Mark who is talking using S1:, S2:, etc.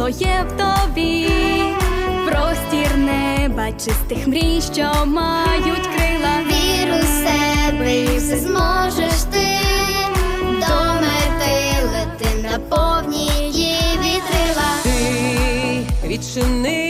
S1: Світло є в тобі, простір неба, чистих мрій, що мають крила.
S2: Вір у себе і все зможеш ти до мети лети на повні її вітрила.
S1: Ти відчини